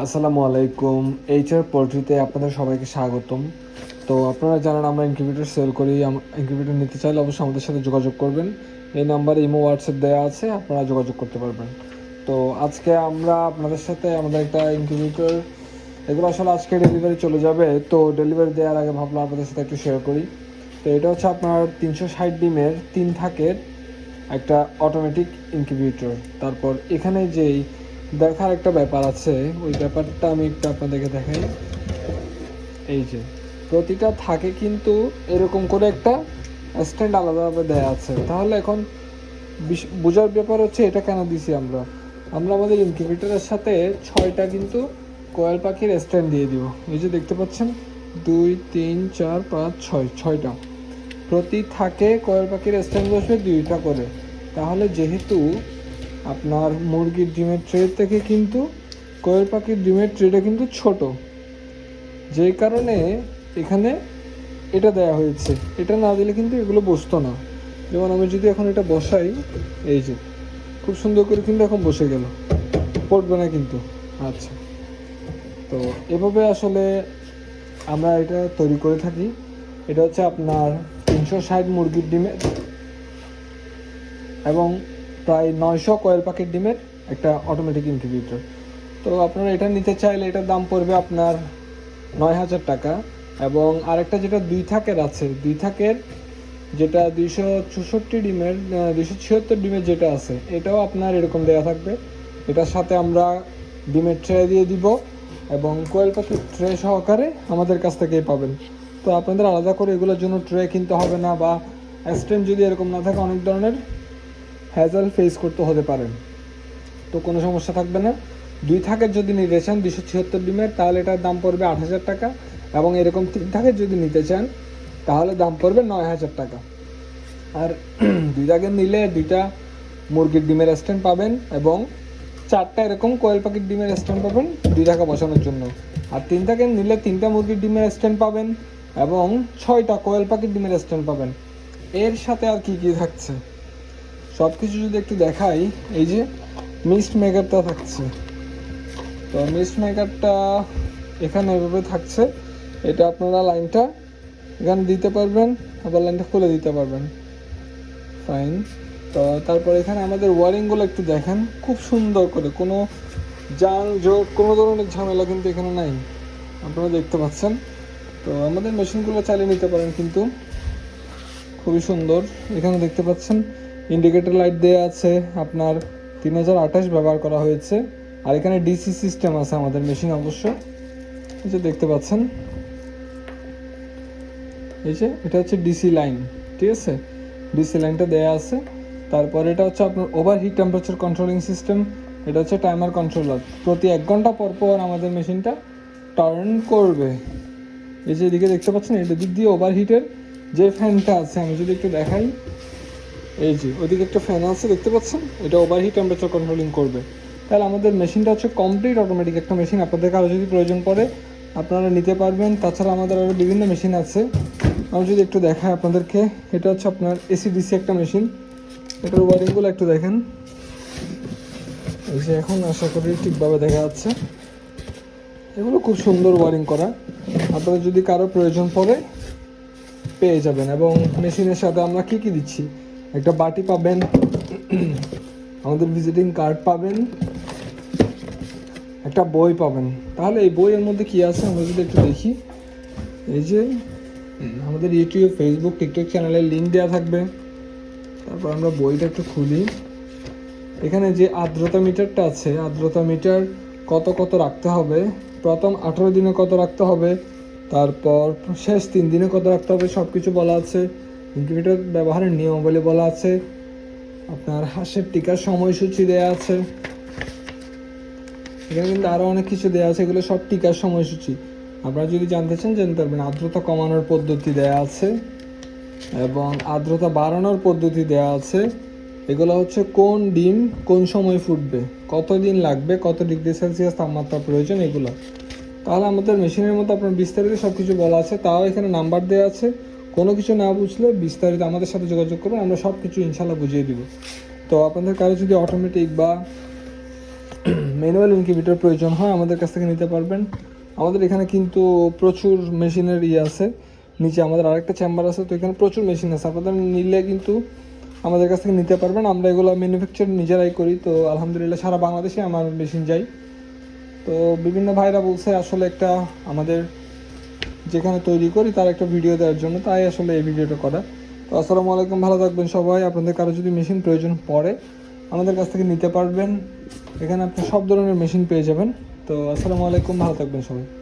আসসালামু আলাইকুম। এইচআর পোলট্রিতে আপনাদের সবাইকে স্বাগতম। তো আপনারা জানেন আমরা ইনকিউবেটর সেল করি। ইনকিউবেটর নিতে চাইলে অবশ্যই আমাদের সাথে যোগাযোগ করবেন। এই নাম্বারে ইমো, হোয়াটসঅ্যাপ দেওয়া আছে, আপনারা যোগাযোগ করতে পারবেন। তো আজকে আমরা আপনাদের সাথে আমাদের একটা ইনকিউবেটর, এগুলো আসলে আজকে ডেলিভারি চলে যাবে। তো ডেলিভারি দেওয়ার আগে ভাবলাম আপনাদের সাথে একটু শেয়ার করি। তো এটা হচ্ছে আপনার তিনশো ষাট ডিমের তিন থাকের একটা অটোমেটিক ইনকিউবেটর তারপর এখানে যেই দেখার একটা ব্যাপার আছে। ওই ব্যাপারটা আমি একটু আপনাদেরকে দেখাই। এই যে, প্রতিটা থাকে কিন্তু এরকম করে একটা স্ট্যান্ড আলাদাভাবে দেয়া আছে। তাহলে এখন বোঝার ব্যাপার হচ্ছে এটা কেন দিছি আমরা? আমরা আমাদের ইনকিউবেটরের সাথে ছয়টা কিন্তু কোয়েল পাখির স্ট্যান্ড দিয়ে দিব। এই যে দেখতে পাচ্ছেন, দুই, তিন, চার, পাঁচ, ছয়, ছয়টা। প্রতি থাকে কোয়েল পাখির স্ট্যান্ড বসবে দুইটা করে। তাহলে যেহেতু আপনার মুরগির ডিমের ট্রে থেকে কিন্তু কোয়েল পাখির ডিমের ট্রেটা কিন্তু ছোট। যেই কারণে এখানে এটা দেয়া হয়েছে। এটা না দিলে কিন্তু এগুলো বসতো না। যেমন আমি যদি এখন এটা বসাই, এই যে, খুব সুন্দর করে কিন্তু এখন বসে গেল। পড়বে না কিন্তু। আচ্ছা। তো এভাবে আসলে আমরা এটা তৈরি করে থাকি। এটা হচ্ছে আপনার তিনশো ষাট মুরগির ডিমের। এবং প্রায় নয়শো কয়েল পাখির ডিমের একটা অটোমেটিক ইনকিউবেটর তো আপনারা এটা নিতে চাইলে এটার দাম পড়বে আপনার নয় হাজার টাকা এবং আরেকটা যেটা দুই থাকের আছে, দুই থাকের যেটা দুইশো চৌষট্টি ডিমের দুইশো ছিয়াত্তর ডিমের যেটা আছে, এটাও আপনার এরকম দেওয়া থাকবে। এটার সাথে আমরা ডিমের ট্রে দিয়ে দিব এবং কোয়েল পাখির ট্রে সহকারে আমাদের কাছ থেকেই পাবেন। তো আপনাদের আলাদা করে এগুলোর জন্য ট্রে কিনতে হবে না বা স্ট্যান্ড যদি এরকম না থাকে অনেক ধরনের হ্যাজাল ফেস করতে হতে পারেন তো কোনো সমস্যা থাকবে না। দুই থাকের যদি নিতে চান দুশো ছিয়াত্তর ডিমের, তাহলে এটার দাম পড়বে আট হাজার টাকা এবং এরকম তিন থাকের যদি নিতে চান, তাহলে দাম পড়বে নয় হাজার টাকা। আর দুই থাকের নিলে দুইটা মুরগির ডিমের স্ট্যান্ড পাবেন এবং চারটা এরকম কোয়েল পাখির ডিমের স্ট্যান্ড পাবেন দুই টাকা বসানোর জন্য। আর তিন থাকের নিলে তিনটা মুরগির ডিমের স্ট্যান্ড পাবেন এবং ছয়টা কোয়েল পাখির ডিমের স্ট্যান্ড পাবেন। এর সাথে আর কি কি থাকছে? সব কিছু যদি একটু দেখাই, এই যে মিস্ট মেকারটা থাকছে। তো মিস্ট মেকারটা এখানে এভাবে থাকছে। এটা আপনারা লাইনটা এখানে দিতে পারবেন, আবার লাইনটা খুলে দিতে পারবেন। ফাইন তো তারপর এখানে আমাদের ওয়ারিংগুলো একটু দেখেন। খুব সুন্দর করে, কোনো যান জোট কোনো ধরনের ঝামেলা কিন্তু এখানে নাই। আপনারা দেখতে পাচ্ছেন। তো আমাদের মেশিনগুলো চালিয়ে নিতে পারেন কিন্তু। খুবই সুন্দর। এখানে দেখতে পাচ্ছেন ইন্ডিকেটর লাইট দেওয়া আছে, আপনার তিন হাজার আঠাশ ব্যবহার করা হয়েছে, আর এখানে ডিসি সিস্টেম আছে আমাদের মেশিন অবশ্য। এই যে দেখতে পাচ্ছেন। এই যে, এটা হচ্ছে ডিসি লাইন ঠিক আছে? ডিসি লাইনটা দেয়া আছে। তারপর এটা হচ্ছে আপনার over heat temperature controlling system এটা হচ্ছে টাইমার কন্ট্রোলার প্রতি এক ঘণ্টা পর পর আমাদের মেশিনটা টার্ন করবে। এই যে এদিকে দেখতে পাচ্ছেন, এটা দিক দিয়ে ওভার হিটের যে ফ্যানটা আছে, আমি যদি একটু দেখাই। এই যে ওইদিকে একটা ফ্যান আছে, দেখতে পাচ্ছেন? এটা ওভার হিট টেম্পারেচার কন্ট্রোলিং করবে। তাহলে আমাদের মেশিনটা হচ্ছে কমপ্লিট অটোমেটিক একটা মেশিন আপনাদের কারও যদি প্রয়োজন পড়ে, আপনারা নিতে পারবেন। তাছাড়া আমাদের আরও বিভিন্ন মেশিন আছে। আমি যদি একটু দেখাই আপনাদেরকে, এটা হচ্ছে আপনার এসি ডিসি একটা মেশিন এটার ওয়ারিংগুলো একটু দেখেন। এই যে এখন আশা করি ঠিকভাবে দেখা যাচ্ছে। এগুলো খুব সুন্দর ওয়ারিং করা। আপনাদের যদি কারও প্রয়োজন পড়ে, পেয়ে যাবেন। এবং মেশিনের সাথে আমরা কি কি দিচ্ছি? একটা বাটি পাবেন। আমাদের ভিজিটিং কার্ড পাবেন। একটা বই পাবেন। তাহলে এই বইয়ের মধ্যে কি আছে? আমরা যদি একটু দেখি। এই যে, আমাদের ইউটিউব ফেসবুক টিকটক চ্যানেলের লিঙ্ক দেওয়া থাকবে। তারপর আমরা বইটা একটু খুলি। এখানে যে আর্দ্রতা মিটারটা আছে, আর্দ্রতা মিটার কত কত রাখতে হবে? প্রথম আঠেরো দিনে কত রাখতে হবে? তারপর শেষ তিন দিনে কত রাখতে হবে? সব কিছু বলা আছে। ইনকিউবেটর ব্যবহারের নিয়মাবলী বলা আছে। আপনার হাঁসের টিকার সময়সূচি দেওয়া আছে। এখানে কিন্তু আরও অনেক কিছু দেওয়া আছে, এগুলো সব টিকার সময়সূচি। আপনারা যদি জানতে চান, জানতে পারবেন আর্দ্রতা কমানোর পদ্ধতি দেওয়া আছে এবং আর্দ্রতা বাড়ানোর পদ্ধতি দেওয়া আছে। এগুলো হচ্ছে কোন ডিম কোন সময় ফুটবে, কত দিন লাগবে, কত ডিগ্রি সেলসিয়াস তাপমাত্রা প্রয়োজন, এগুলো। তাহলে আমাদের মেশিনের মতো আপনার বিস্তারিত সব কিছু বলা আছে, তাও এখানে নাম্বার দেওয়া আছে। কোনো কিছু না বুঝলে বিস্তারিত আমাদের সাথে যোগাযোগ করবেন, আমরা সব কিছু ইনশাল্লাহ বুঝিয়ে দিব। তো আপনাদের কারও যদি অটোমেটিক বা ম্যানুয়াল ইনকিউবেটর প্রয়োজন হয়, আমাদের কাছ থেকে নিতে পারবেন। আমাদের এখানে কিন্তু প্রচুর মেশিনের ইয়ে আছে। নিচে আমাদের আরেকটা চেম্বার আছে, তো এখানে প্রচুর মেশিন আছে। আপনাদের নিলে কিন্তু আমাদের কাছ থেকে নিতে পারবেন। আমরা এগুলো ম্যানুফ্যাকচার নিজেরাই করি, তো আলহামদুলিল্লাহ সারা বাংলাদেশে আমার মেশিন যাই তো বিভিন্ন ভাইরা বলছে, আসলে একটা আমাদের যেখানে তৈরি করি, তার একটা ভিডিও দেওয়ার জন্য। তাই আসলে এই ভিডিওটা করা। তো আসসালামু আলাইকুম, ভালো থাকবেন সবাই। আপনাদের কারও যদি মেশিন প্রয়োজন পড়ে, আমাদের কাছ থেকে নিতে পারবেন। এখানে আপনি সব ধরনের মেশিন পেয়ে যাবেন। তো আসসালামু আলাইকুম, ভালো থাকবেন সবাই।